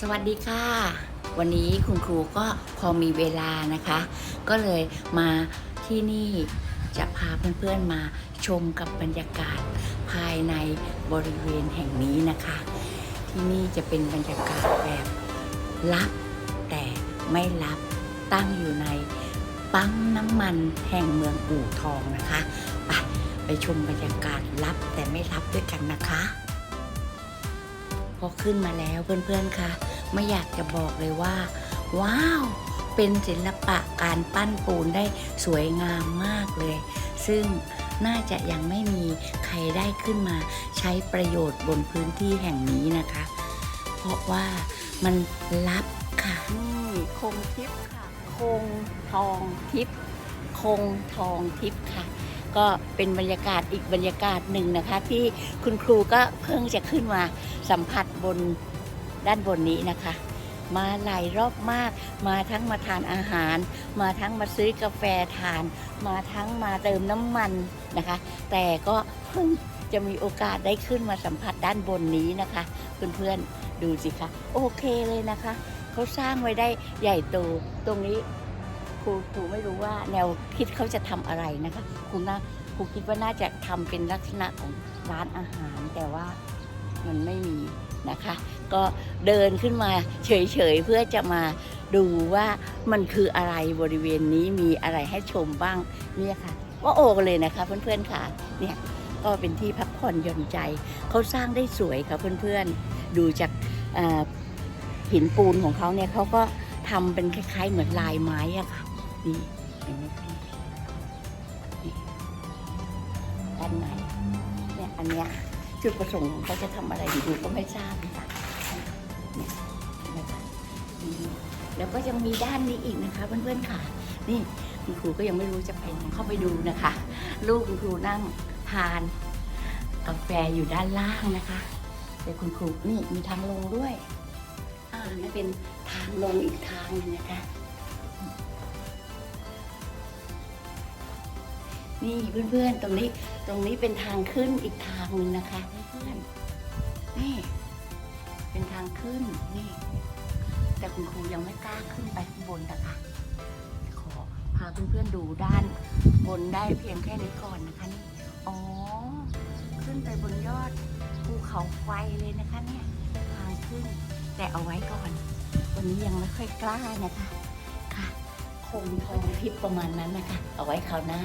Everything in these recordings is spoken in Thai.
สวัสดีค่ะ วันนี้คุณครูก็พอมีเวลานะคะ ก็เลยมาที่นี่จะพาเพื่อนๆมาชมกับบรรยากาศภายในบริเวณแห่งนี้นะคะ ที่นี่จะเป็นบรรยากาศแบบลับ แต่ไม่ลับตั้งอยู่ในปั๊มน้ำมันแห่งเมืองอู่ทองนะคะ ไปไปชมบรรยากาศลับแต่ไม่ลับด้วยกันนะคะ อขึ้นมาแล้วเพื่อนๆคะไม่อยากจะบอกเลยว่า ว้าว เป็นศิลปะการปั้นปูนได้สวยงามมากเลย ซึ่งน่าจะยังไม่มีใครได้ขึ้นมาใช้ประโยชน์บนพื้นที่แห่งนี้นะคะ เพราะว่ามันลับค่ะนี่คงทิพย์ค่ะ คงทองทิพย์คงทองทิพย์ค่ะ ก็เป็นบรรยากาศอีกบรรยากาศหนึ่งนะคะ ที่คุณครูก็เพิ่งจะขึ้นมาสัมผัสบนด้านบนนี้นะคะ มาหลายรอบมาก มาทั้งมาทานอาหาร มาทั้งมาซื้อกาแฟทาน มาทั้งมาเติมน้ำมันนะคะ แต่ก็เพิ่งจะมีโอกาสได้ขึ้นมาสัมผัสด้านบนนี้นะคะ เพื่อนๆดูสิคะโอเคเลยนะคะเขาสร้างไว้ได้ใหญ่โตตรงนี้ ครูครูไม่รู้ว่าแนวคิดเขาจะทำอะไรนะคะครูน่าครูคิดว่าน่าจะทำเป็นลักษณะของร้านอาหาร แต่ว่ามันไม่มีนะคะ ก็เดินขึ้นมาเฉยๆเพื่อจะมาดูว่ามันคืออะไรบริเวณนี้มีอะไรให้ชมบ้างเนี่ยค่ะว่าโอกันเลยนะคะเพื่อนๆค่ะเนี่ยก็เป็นที่พักผ่อนหย่อนใจเขาสร้างได้สวยค่ะเพื่อนๆ ดูจากหินปูนของเขาเนี่ยเขาก็ทำเป็นคล้ายๆเหมือนลายไม้อะค่ะ นี่เห็นไหมคะนี่ด้านในเนี่ยอันเนี้ยจุดประสงค์ของเขาจะทำอะไรดูก็ไม่ทราบนะคะเนี่ยเห็นไหมคะนี่แล้วก็ยังมีด้านนี้อีกนะคะเพื่อนๆค่ะ นี่คุณครูก็ยังไม่รู้จะไปไหนเข้าไปดูนะคะ ลูกคุณครูนั่งทานกาแฟอยู่ด้านล่างนะคะแต่คุณครูนี่มีทางลงด้วย อ่านี่เป็นทางลงอีกทางหนึงนะคะ นี่เพื่อนๆ ตรงนี้ตรงนี้เป็นทางขึ้นอีกทางหนึ่งนะคะเพื่อนนี่ เป็นทางขึ้นนี่ แต่คุณครูยังไม่กล้าขึ้นไปข้างบนนะคะขอพาเพื่อนๆดูด้านบนได้เพียงแค่นี้ก่อนนะคะนี่อ๋อ ขึ้นไปบนยอดภูเขาไฟเลยนะคะเนี่ยทางขึ้นแต่เอาไว้ก่อน วันนี้ยังไม่ค่อยกล้านะคะ ค่ะ คงทองทิพย์ประมาณนั้นนะคะ เอาไว้คราวหน้า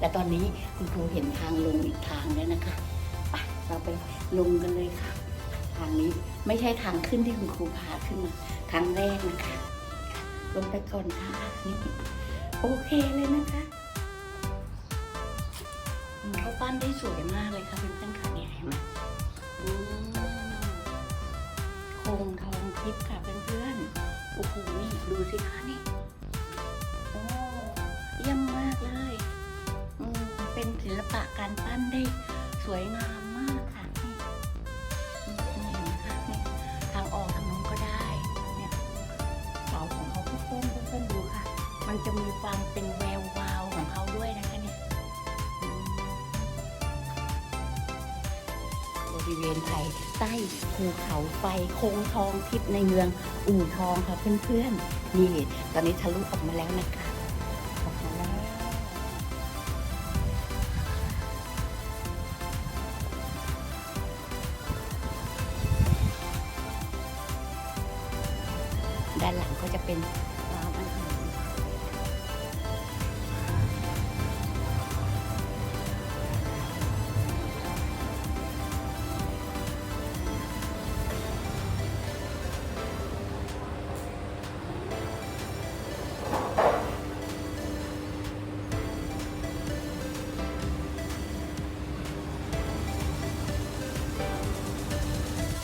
และตอนนี้คุณครูเห็นทางลงอีกทางแล้วนะคะไปเราไปลงกันเลยค่ะ ทางนี้ไม่ใช่ทางขึ้นที่คุณครูพาขึ้นมาครั้งแรกนะคะ ลงไปก่อนค่ะนี่โอเคเลยนะคะเขาปั้นได้สวยมากเลยค่ะเพื่อนๆค่ะเนี่ยเห็นไหมโคงทองทิพย์ค่ะเพื่อนๆโอ้โหนี่ดูสิคะนี่ ศิลปะการปั้นได้สวยงามมากค่ะนี่เห็นไหมคะนี่ทางออกทางนู้นก็ได้ เนี่ยเสาของเขาเพื่อนๆเพื่อนดูค่ะ มันจะมีความเป็นแวววาวของเขาด้วยนะคะเนี่ยบริเวณไทยใต้ภูเขาไฟโค้งทองทิพย์ในเมืองอู่ทองค่ะเพื่อนๆนี่ตอนนี้ทะลุออกมาแล้วนะคะ ด้านหลังก็จะเป็น